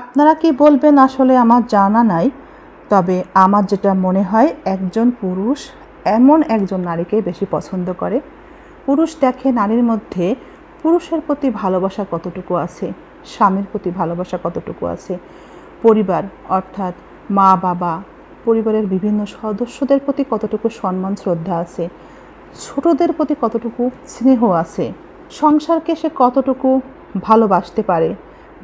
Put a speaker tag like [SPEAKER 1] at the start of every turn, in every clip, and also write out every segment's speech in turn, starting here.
[SPEAKER 1] আপনারা কি বলবেন আসলে আমার জানা নাই? তবে আমার যেটা মনে হয়, একজন পুরুষ এমন একজন নারীকে বেশি পছন্দ করে। পুরুষ দেখে নারীর মধ্যে পুরুষের প্রতি ভালোবাসা কতটুকু আছে? স্বামীর প্রতি ভালোবাসা কতটুকু আছে? পরিবার, অর্থাৎ মা, বাবা, পরিবারের বিভিন্ন সদস্যদের প্রতি কতটুকু সম্মান, শ্রদ্ধা আছে? ছোটদের প্রতি কতটুকু স্নেহ আছে? সংসারকে সে কতটুকু ভালোবাসতে পারে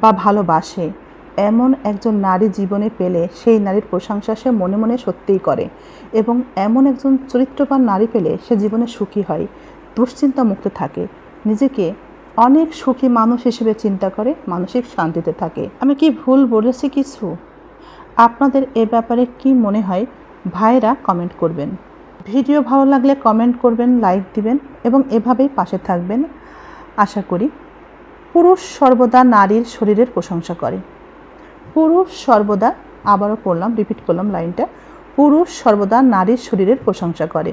[SPEAKER 1] বা ভালোবাসে? এমন একজন নারী জীবনে পেলে সেই নারীর প্রশংসা সে মনে মনে সত্যিই করে এবং এমন একজন চরিত্রবান নারী পেলে সে জীবনে সুখী হয়, দুশ্চিন্তা মুক্ত থাকে, নিজেকে অনেক সুখী মানুষ হিসেবে চিন্তা করে, মানসিক শান্তিতে থাকে। আমি কি ভুল বলেছি কিছু? আপনাদের এ ব্যাপারে কি মনে হয় ভাইরা কমেন্ট করবেন। ভিডিও ভালো লাগলে কমেন্ট করবেন, লাইক দিবেন এবং এভাবেই পাশে থাকবেন। আশা করি পুরুষ সর্বদা নারীর শরীরের প্রশংসা করে। পুরুষ সর্বদা, আবারও পড়লাম রিপিট করলাম লাইনটা, পুরুষ সর্বদা নারীর শরীরের প্রশংসা করে।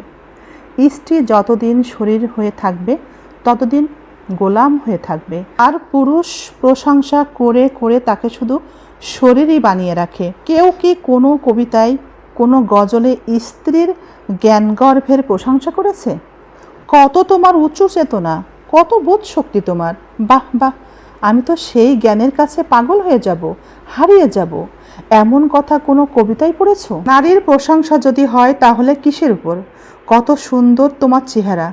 [SPEAKER 1] স্ত্রী যতদিন শরীর হয়ে থাকবে, ততদিন গোলাম হয়ে থাকবে। আর পুরুষ প্রশংসা করে করে তাকে শুধু শরীরই বানিয়ে রাখে। কেউ কি কোনো কবিতায়, কোনো গজলে স্ত্রীর জ্ঞানগর্ভের প্রশংসা করেছে? কত তোমার উঁচু চেতনা, কত বোধ শক্তি তোমার। বাহ বাহ আমি তো সেই জ্ঞানের কাছে পাগল হয়ে যাব, হারিয়ে যাব। এমন কথা কোনো কবিতায় পড়েছো? নারীর প্রশংসা যদি হয় তাহলে কিসের উপর? কত সুন্দর তোমার চেহারা,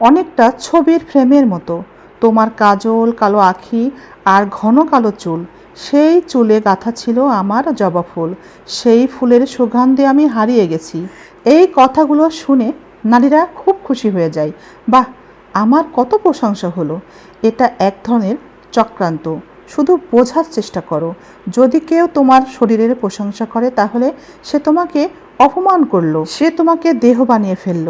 [SPEAKER 1] অনেকটা ছবির ফ্রেমের মতো। তোমার কাজল, কালো আখি আর ঘন কালো চুল, সেই চুলে গাঁথা ছিল আমার জবা ফুল, সেই ফুলের সুগন্ধে আমি হারিয়ে গেছি। এই কথাগুলো শুনে নারীরা খুব খুশি হয়ে যায়। বাহ, আমার কত প্রশংসা হলো। এটা এক ধরনের চক্রান্ত। শুধু বোঝার চেষ্টা করো। যদি কেউ তোমার শরীরের প্রশংসা করে, তাহলে সে তোমাকে অপমান করল। সে তোমাকে দেহ বানিয়ে ফেলল।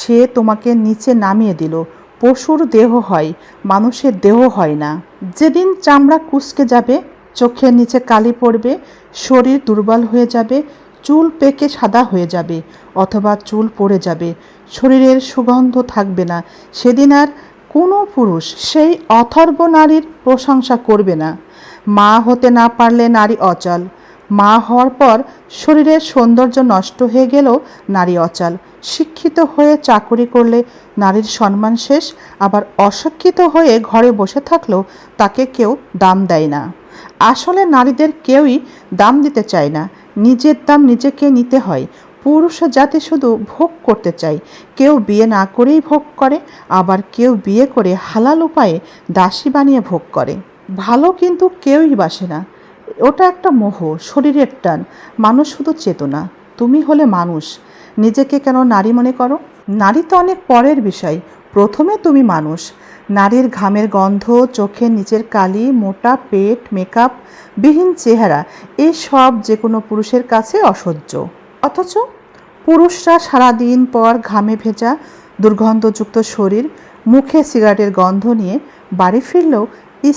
[SPEAKER 1] সে তোমাকে নিচে নামিয়ে দিল। পশুর দেহ হয়, মানুষের দেহ হয় না। যেদিন চামড়া কুচকে যাবে, চোখের নিচে কালি পড়বে, শরীর দুর্বল হয়ে যাবে, চুল পেকে সাদা হয়ে যাবে, অথবা চুল পড়ে যাবে, শরীরের সুগন্ধ থাকবে না, সেদিন আর কোনো পুরুষ সেই অথর্ব নারীর প্রশংসা করবে না। মা হতে না পারলে নারী অচল। মা হওয়ার পর শরীরের সৌন্দর্য নষ্ট হয়ে গেলেও নারী অচল। শিক্ষিত হয়ে চাকরি করলে নারীর সম্মান শেষ, আবার অশিক্ষিত হয়ে ঘরে বসে থাকলেও তাকে কেউ দাম দেয় না। আসলে নারীদের কেউই দাম দিতে চায় না। নিজের দাম নিজেকে নিতে হয়। পুরুষ জাতি শুধু ভোগ করতে চায়, কেউ বিয়ে না করেই ভোগ করে, আবার কেউ বিয়ে করে হালাল উপায়ে দাসী বানিয়ে ভোগ করে। ভালো কিন্তু কেউই বাসে না। ওটা একটা মোহ, শরীরের টান। মানুষ শুধু চেতনা। তুমি হলে মানুষ। নিজেকে কেন নারী মনে করো? নারী তো অনেক পরের বিষয়। প্রথমে তুমি মানুষ। নারীর ঘামের গন্ধ, চোখের নিচের কালি, মোটা পেট, মেকআপ, বিহীন চেহারা, এসব যে কোনো পুরুষের কাছে অসহ্য। অথচ পুরুষরা সারাদিন পর ঘামে ভেজা, দুর্গন্ধযুক্ত শরীর, মুখে সিগারেটের গন্ধ নিয়ে বাড়ি ফিরলেও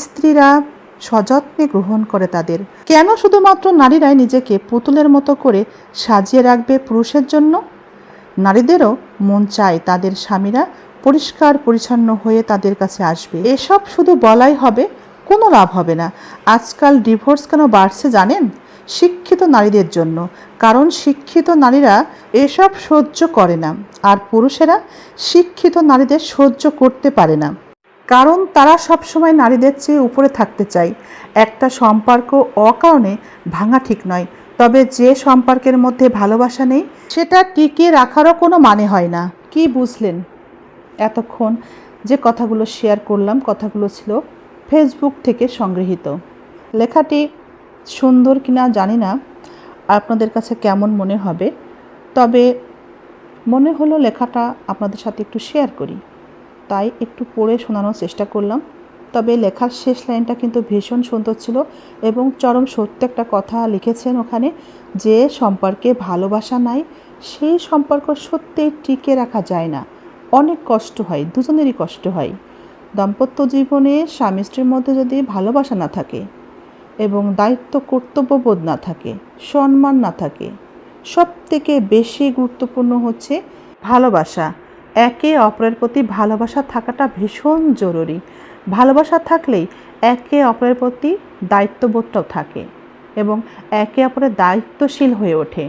[SPEAKER 1] স্ত্রীরা সযত্নে গ্রহণ করে তাদের। কেন শুধুমাত্র নারীরাই নিজেকে পুতুলের মতো করে সাজিয়ে রাখবে পুরুষের জন্য? নারীদেরও মন চায় তাদের স্বামীরা পরিষ্কার পরিচ্ছন্ন হয়ে তাদের কাছে আসবে। এসব শুধু বলাই হবে, কোনো লাভ হবে না। আজকাল ডিভোর্স কেন বাড়ছে জানেন? শিক্ষিত নারীদের জন্য, কারণ শিক্ষিত নারীরা এসব সহ্য করে না, আর পুরুষেরা শিক্ষিত নারীদের সহ্য করতে পারে না। কারণ তারা সবসময় নারীদের চেয়ে উপরে থাকতে চায়। একটা সম্পর্ক অকারণে ভাঙা ঠিক নয়, তবে যে সম্পর্কের মধ্যে ভালোবাসা নেই, সেটা টিকিয়ে রাখারও কোনো মানে হয় না। কি বুঝলেন? এতক্ষণ যে কথাগুলো শেয়ার করলাম, কথাগুলো ছিল ফেসবুক থেকে সংগৃহীত। লেখাটি সুন্দর কিনা জানি না, আপনাদের কাছে কেমন মনে হবে। তবে মনে হলো লেখাটা আপনাদের সাথে একটু শেয়ার করি। তাই একটু পড়ে শোনানোর চেষ্টা করলাম। তবে লেখার শেষ লাইনটা কিন্তু ভীষণ সুন্দর ছিল এবং চরম সত্য একটা কথা লিখেছেন ওখানে যে সম্পর্কে ভালোবাসা নাই, সেই সম্পর্ক সত্যি টিকে রাখা যায় না। অনেক কষ্ট হয়, দুজনেরই কষ্ট হয়। দাম্পত্য জীবনে স্বামী স্ত্রীর মধ্যে যদি ভালোবাসা না থাকে এবং দায়িত্ব কর্তব্যবোধ না থাকে, সম্মান না থাকে। সব থেকে বেশি গুরুত্বপূর্ণ হচ্ছে ভালোবাসা। একে অপরের প্রতি ভালোবাসা থাকাটা ভীষণ জরুরি। ভালোবাসা থাকলেই একে অপরের প্রতি দায়িত্ববোধটাও থাকে এবং একে অপরের দায়িত্বশীল হয়ে ওঠে।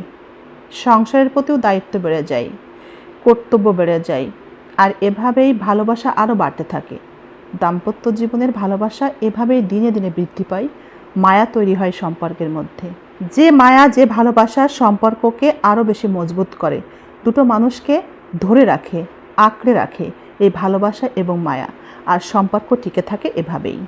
[SPEAKER 1] সংসারের প্রতিও দায়িত্ব বেড়ে যায়, কর্তব্য বেড়ে যায়, আর এভাবেই ভালোবাসা আরও বাড়তে থাকে। দাম্পত্য জীবনের ভালোবাসা এভাবেই দিনে দিনে বৃদ্ধি পায় মায়া তৈরি হয় সম্পর্কের মধ্যে। যে মায়া, যে ভালোবাসা সম্পর্ককে আরও বেশি মজবুত করে। দুটো মানুষকে ধরে রাখে, আঁকড়ে রাখে এই ভালোবাসা এবং মায়া। আর সম্পর্ক টিকে থাকে এভাবেই।